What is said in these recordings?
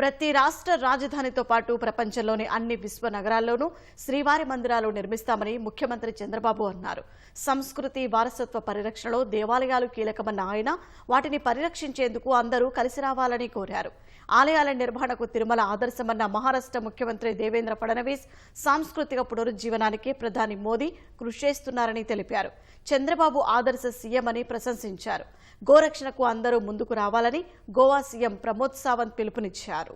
ప్రతి రాష్ట్ర రాజధానితో పాటు ప్రపంచంలోని అన్ని విశ్వ నగరాల్లోనూ శ్రీవారి మందిరాలు నిర్మిస్తామని ముఖ్యమంత్రి చంద్రబాబు అన్నారు సంస్కృతి వారసత్వ పరిరక్షణలో దేవాలయాలు కీలకమన్న ఆయన వాటిని పరిరక్షించేందుకు అందరూ కలిసి రావాలని కోరారు ఆలయాల నిర్వహణకు తిరుమల ఆదర్శమన్న మహారాష్ట్ర ముఖ్యమంత్రి దేవేంద్ర ఫడ్నవీస్ సాంస్కృతిక పునరుజ్జీవనానికి ప్రధాని మోదీ కృషి చేస్తున్నారని తెలిపారు చంద్రబాబు ఆదర్శ సీఎం అని ప్రశంసించారు గోరక్షణకు అందరూ ముందుకు రావాలని గోవా సీఎం ప్రమోద్ సావంత్ పిలుపునిచ్చారు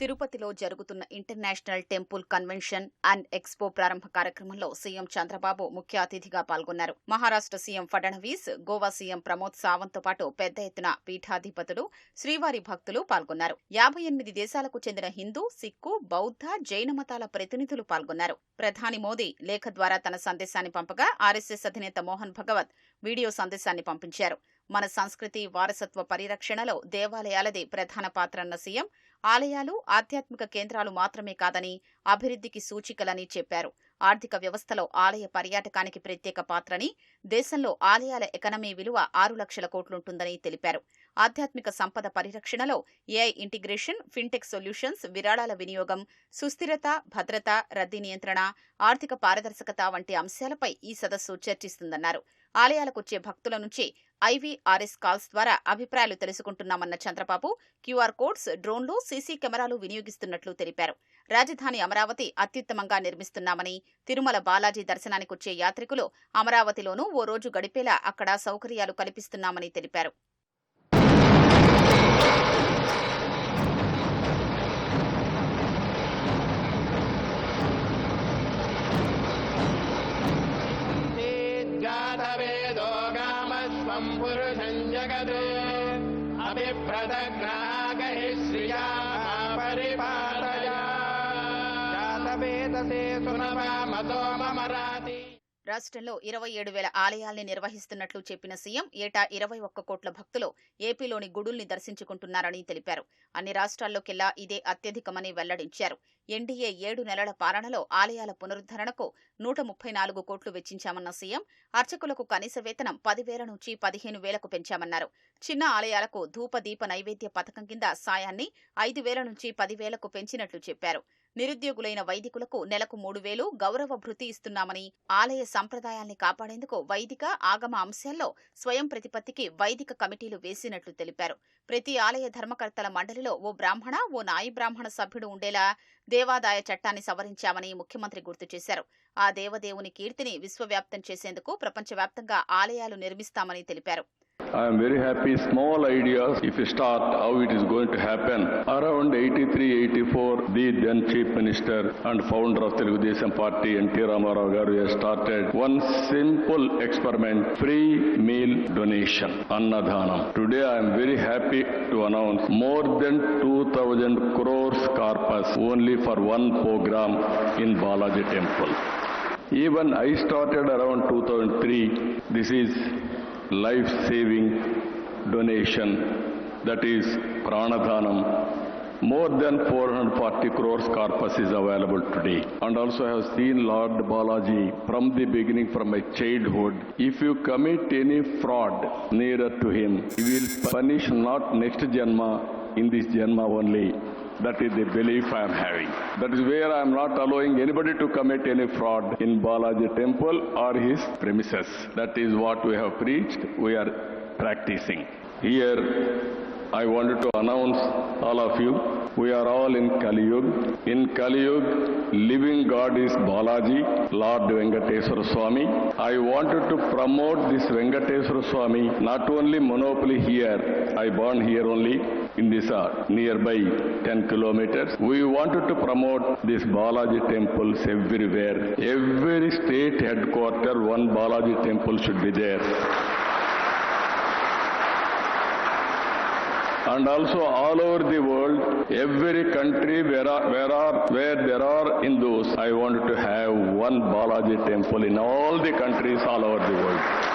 తిరుపతిలో జరుగుతున్న international temple convention and expo ప్రారంభ కార్యక్రమంలో సీఎం చంద్రబాబు ముఖ్య అతిథిగా పాల్గొన్నారు మహారాష్ట్ర సీఎం ఫడ్నవీస్ గోవా సీఎం ప్రమోద్ సావంత్ తో పాటు పెద్ద ఎత్తున పీఠాధిపతులు శ్రీవారి భక్తులు పాల్గొన్నారు యాభై ఎనిమిది దేశాలకు చెందిన హిందూ సిక్కు బౌద్ధ జైన మతాల ప్రతినిధులు పాల్గొన్నారు ప్రధాని మోదీ లేఖ ద్వారా తన సందేశాన్ని పంపగా ఆర్ఎస్ఎస్ అధినేత మోహన్ భగవత్ వీడియో సందేశాన్ని పంపించారు మన సంస్కృతి వారసత్వ పరిరక్షణలో దేవాలయాలది ప్రధాన పాత్రన్న సీఎం ఆలయాలు ఆధ్యాత్మిక కేంద్రాలు మాత్రమే కాదని అభివృద్ధికి సూచికలని చెప్పారు ఆర్థిక వ్యవస్థలో ఆలయ పర్యాటకానికి ప్రత్యేక పాత్రని దేశంలో ఆలయాల ఎకనమీ విలువ ఆరు లక్షల కోట్లుంటుందని తెలిపారు ఆధ్యాత్మిక సంపద పరిరక్షణలో ఏఐ ఇంటిగ్రేషన్ ఫిన్టెక్ సొల్యూషన్స్ విరాళాల వినియోగం సుస్థిరత భద్రత రద్దీ నియంత్రణ ఆర్థిక పారదర్శకత వంటి అంశాలపై ఈ సదస్సు చర్చిస్తుందన్నారు ఆలయాలకొచ్చే భక్తుల నుంచి ఐవీఆర్ఎస్ కాల్స్ ద్వారా అభిప్రాయాలు తెలుసుకుంటున్నామన్న చంద్రబాబు క్యూఆర్ కోడ్స్ డ్రోన్లు సీసీ కెమెరాలు వినియోగిస్తున్నట్లు తెలిపారు రాజధాని అమరావతి అత్యుత్తమంగా నిర్మిస్తున్నామని తిరుమల బాలాజీ దర్శనానికొచ్చే యాత్రికులు అమరావతిలోనూ ఓ రోజు గడిపేలా అక్కడ సౌకర్యాలు కల్పిస్తున్నామని తెలిపారు त्वम् पुरुषम् जगत् अभिभ्रतग्रागहि श्रिया परिपालया जातवेदसे सुनवा मतो मम రాష్ట్రంలో ఇరవై ఏడు వేల ఆలయాల్ని నిర్వహిస్తున్నట్లు చెప్పిన సీఎం ఏటా ఇరవై ఒక్క కోట్ల భక్తులు ఏపీలోని గుడుల్ని దర్శించుకుంటున్నారని తెలిపారు అన్ని రాష్ట్రాల్లోకెల్లా ఇదే అత్యధికమని వెల్లడించారు ఎన్డీఏ ఏడు నెలల పాలనలో ఆలయాల పునరుద్ధరణకు నూట ముప్పై నాలుగు కోట్లు వెచ్చించామన్న సీఎం అర్చకులకు కనీస వేతనం పదివేల నుంచి పదిహేను వేలకు పెంచామన్నారు చిన్న ఆలయాలకు ధూపదీప నైవేద్య పథకం కింద సాయాన్ని ఐదు వేల నుంచి పదివేలకు పెంచినట్లు చెప్పారు నిరుద్యోగులైన వైదికులకు నెలకు మూడు వేలు గౌరవ భృతి ఇస్తున్నామని ఆలయ సంప్రదాయాల్ని కాపాడేందుకు వైదిక ఆగమ అంశాల్లో స్వయం ప్రతిపత్తికి వైదిక కమిటీలు వేసినట్లు తెలిపారు ప్రతి ఆలయ ధర్మకర్తల మండలిలో ఓ బ్రాహ్మణ ఓ నాయి బ్రాహ్మణ సభ్యుడు ఉండేలా దేవాదాయ చట్టాన్ని సవరించామని ముఖ్యమంత్రి గుర్తు చేశారు ఆ దేవదేవుని కీర్తిని విశ్వవ్యాప్తం చేసేందుకు ప్రపంచవ్యాప్తంగా ఆలయాలు నిర్మిస్తామని తెలిపారు I am very happy. Small ideas, if you start, how it is going to happen. Around 83-84, the then Chief Minister and founder of Telugu Desam Party, N.T. Ramarao garu, has started one simple experiment, free meal donation, Annadhanam. Today I am very happy to announce more than 2,000 crores corpus only for one program in Balaji temple. Even I started around 2003. This is life-saving donation, that is pranadhanam. More than 440 crores corpus is available today. And also I have seen Lord Balaji from the beginning, from my childhood. If you commit any fraud nearer to him, he will punish not next janma, in this janma only, that is the belief I am having. That is where I am not allowing anybody to commit any fraud in Balaji temple or his premises. That is what we have preached, we are practicing. Here, I wanted to announce all of you, we are all in Kali Yuga. In Kali Yuga, living God is Balaji, Lord Venkateswara Swami. I wanted to promote this Venkateswara Swami, not only monopoly here, I born here only, in this art, uh, nearby 10 kilometers. We wanted to promote this Balaji temples everywhere. Every state headquarter, one Balaji temple should be there. and also all over the world, every country where, are, where, are, where there are Hindus, I want to have one Balaji temple in all the countries all over the world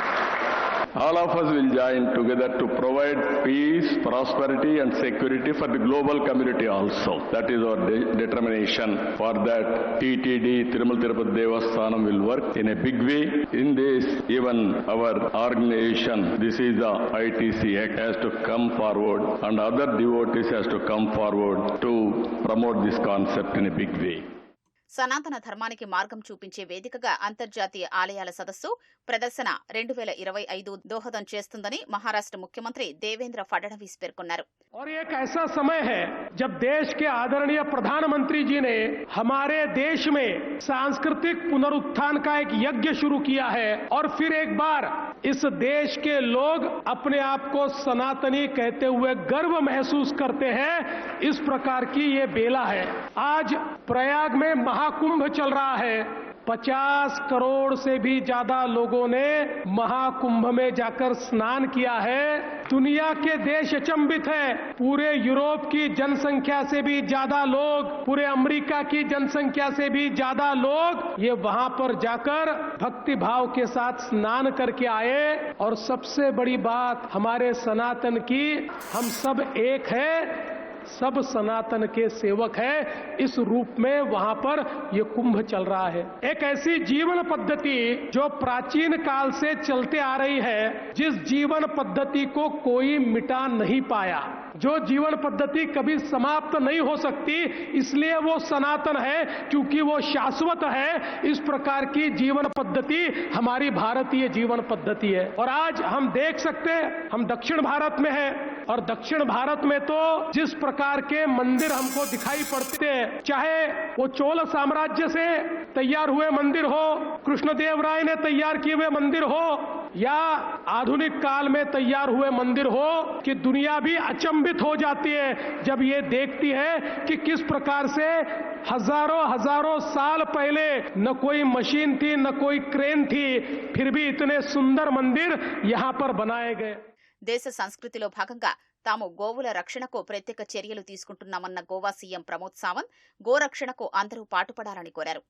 all of us will join together to provide peace, prosperity and security for the global community also. That is our de determination. For that, TTD, Tirumal Tirupati Devasthanam will work in a big way. In this, even our organization, this is the ITC Act, has to come forward and other devotees has to come forward to promote this concept in a big way. सनातन धर्मानिक मार्गम చూపించే વૈદિકગા അന്തർજાતીય આલયала સદસુ પ્રદર્શન 2025 દોહદન જેસ્તું દન મહારાષ્ટ્ર મુખ્યમંત્રી દેવેન્દ્ર ફડડવી સ્પેરકુનર ઓર એક એસા સમય હે જબ દેશ કે આદરણીય પ્રધાનમંત્રી જીને હમારે દેશ મેં સાંસ્કૃતિક પુનરુત્थान કા એક यज्ञ શુરુ કિયા હૈ ઓર ફિર એક બાર ઇસ દેશ કે લોગ અપને આપકો સનાતની કહેતે હુએ ગર્વ મહેસૂસ કરતે હૈ ઇસ પ્રકાર કી યે બેલા હૈ આજ પ્રયાગ મેં महाकुंभ चल रहा है 50 करोड़ से भी ज्यादा लोगों ने महाकुंभ में जाकर स्नान किया है दुनिया के देश अचंभित है पूरे यूरोप की जनसंख्या से भी ज्यादा लोग पूरे अमेरिका की जनसंख्या से भी ज्यादा लोग ये वहां पर जाकर भक्ति भाव के साथ स्नान करके आए और सबसे बड़ी बात हमारे सनातन की हम सब एक है सब सनातन के सेवक है इस रूप में वहां पर यह कुंभ चल रहा है एक ऐसी जीवन पद्धति जो प्राचीन काल से चलते आ रही है जिस जीवन पद्धति को कोई मिटा नहीं पाया जो जीवन पद्धति कभी समाप्त नहीं हो सकती इसलिए वो सनातन है क्योंकि वो शाश्वत है इस प्रकार की जीवन पद्धति हमारी भारतीय जीवन पद्धति है और आज हम देख सकते हैं हम दक्षिण भारत में हैं और दक्षिण भारत में तो जिस प्रकार के मंदिर हमको दिखाई पड़ते हैं चाहे वो चोल साम्राज्य से तैयार हुए मंदिर हो कृष्णदेव राय ने तैयार किए हुए मंदिर हो या आधुनिक काल में तैयार हुए मंदिर हो कि दुनिया भी अचंभित हो जाती है जब ये देखती है कि किस प्रकार से हजारों हजारों साल पहले न कोई मशीन थी न कोई क्रेन थी फिर भी इतने सुंदर मंदिर यहाँ पर बनाए गए देश संस्कृति భాగంగా తాము గోవుల రక్షణకు ప్రత్యేక చర్యలు తీసుకుంటున్నామన్న గోవా సీఎం ప్రమోద్ సావంత్ గోరక్షణకు అందరూ పాటుపడాలని కోరారు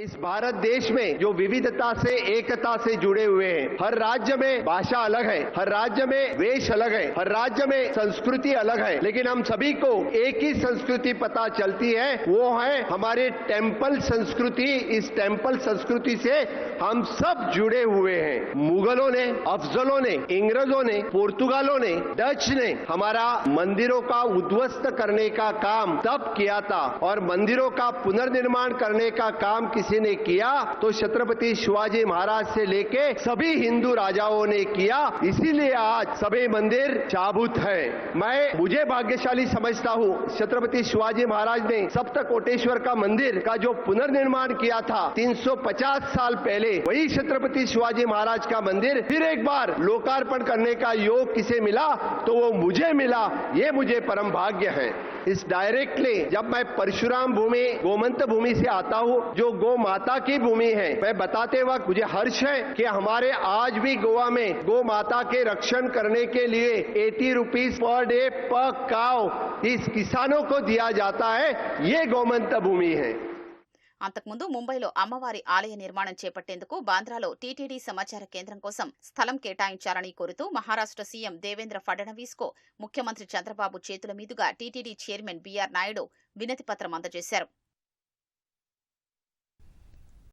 इस भारत देश में जो विविधता से एकता से जुड़े हुए हैं हर राज्य में भाषा अलग है हर राज्य में वेश अलग है हर राज्य में संस्कृति अलग है लेकिन हम सभी को एक ही संस्कृति पता चलती है वो है हमारे टेम्पल संस्कृति इस टेम्पल संस्कृति से हम सब जुड़े हुए हैं मुगलों ने अफजलों ने इंग्रजों ने पोर्तुगालों ने डच ने हमारा मंदिरों का उद्वस्त करने का काम तब किया था और मंदिरों का पुनर्निर्माण करने का काम किसी ने किया तो छत्रपति शिवाजी महाराज से लेके सभी हिंदू राजाओं ने किया इसीलिए आज सभी मंदिर चाबूत है मैं मुझे भाग्यशाली समझता हूँ छत्रपति शिवाजी महाराज ने सप्त कोटेश्वर का मंदिर का जो पुनर्निर्माण किया था 350 साल पहले वही छत्रपति शिवाजी महाराज का मंदिर फिर एक बार लोकार्पण करने का योग किसे मिला तो वो मुझे मिला ये मुझे परम भाग्य है इस डायरेक्टली जब मैं परशुराम भूमि गोमंत भूमि से आता हूँ जो गो మాతకి భూమి హై బతతే వా ముజే హర్ష్ హై కి హమారే ఆజ్ బి గోవా మే గో మాతా కే రక్షన్ కర్నే కే liye 80 రూపీస్ పర్ డే పకావ్ ఇస్ కిసానో కో دیا జాతా హై యే గోమంతా భూమి హై ఆప్ తక్ మండో ముంబైలో అమ్మవారి ఆలయ నిర్మాణం చే పట్టేందుకు బాంద్రాలో టీటీడీ సమాచార కేంద్రం కోసం స్థలం కేటాయించాలని కోరుతూ మహారాష్ట్ర సీఎం దేవేంద్ర ఫడ్ణవీస్కో ముఖ్యమంత్రి చంద్రబాబు చేతుల మీదుగా టీటీడీ చైర్మన్ బిఆర్ నాయుడు వినతి పత్రం అందజేశారు